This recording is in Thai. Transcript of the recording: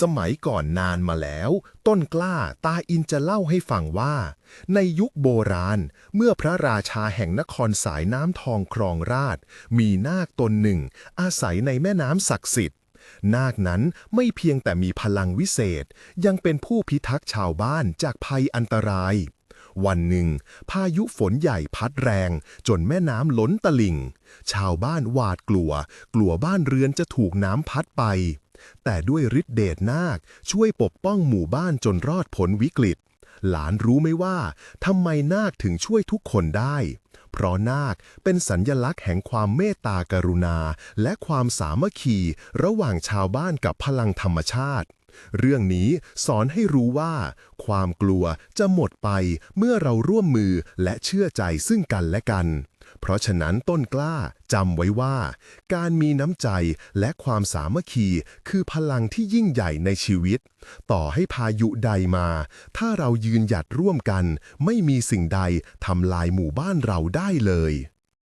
สมัยก่อนนานมาแล้ว ต้นกล้าตาอินจะเล่าให้ฟังว่า ในยุคโบราณ เมื่อพระราชาแห่งนครสายน้ำทองครองราช มีนาคตนหนึ่ง อาศัยในแม่น้ำศักดิ์สิทธิ์ นาคนั้นไม่เพียงแต่มีพลังวิเศษ ยังเป็นผู้พิทักษ์ชาวบ้านจากภัยอันตราย วันหนึ่ง พายุฝนใหญ่พัดแรง จนแม่น้ำล้นตลิ่ง ชาวบ้านหวาดกลัว กลัวบ้านเรือนจะถูกน้ำพัดไป แต่ด้วยฤทธิเดชนาคช่วยปกป้องหมู่บ้านจนรอดพ้นวิกฤต หลานรู้ไหมว่าทำไมนาคถึงช่วยทุกคนได้ เพราะนาคเป็นสัญญลักษณ์แห่งความเมตตากรุณา และความสามัคคี ระหว่างชาวบ้านกับพลังธรรมชาติ เรื่องนี้สอนให้รู้ว่า ความกลัวจะหมดไปเมื่อเราร่วมมือและเชื่อใจซึ่งกันและกัน เพราะฉะนั้นต้นกล้า จำไว้ว่า การมีน้ำใจและความสามัคคีคือพลังที่ยิ่งใหญ่ในชีวิต ต่อให้พายุใดมา ถ้าเรายืนหยัดร่วมกัน ไม่มีสิ่งใดทำลายหมู่บ้านเราได้เลย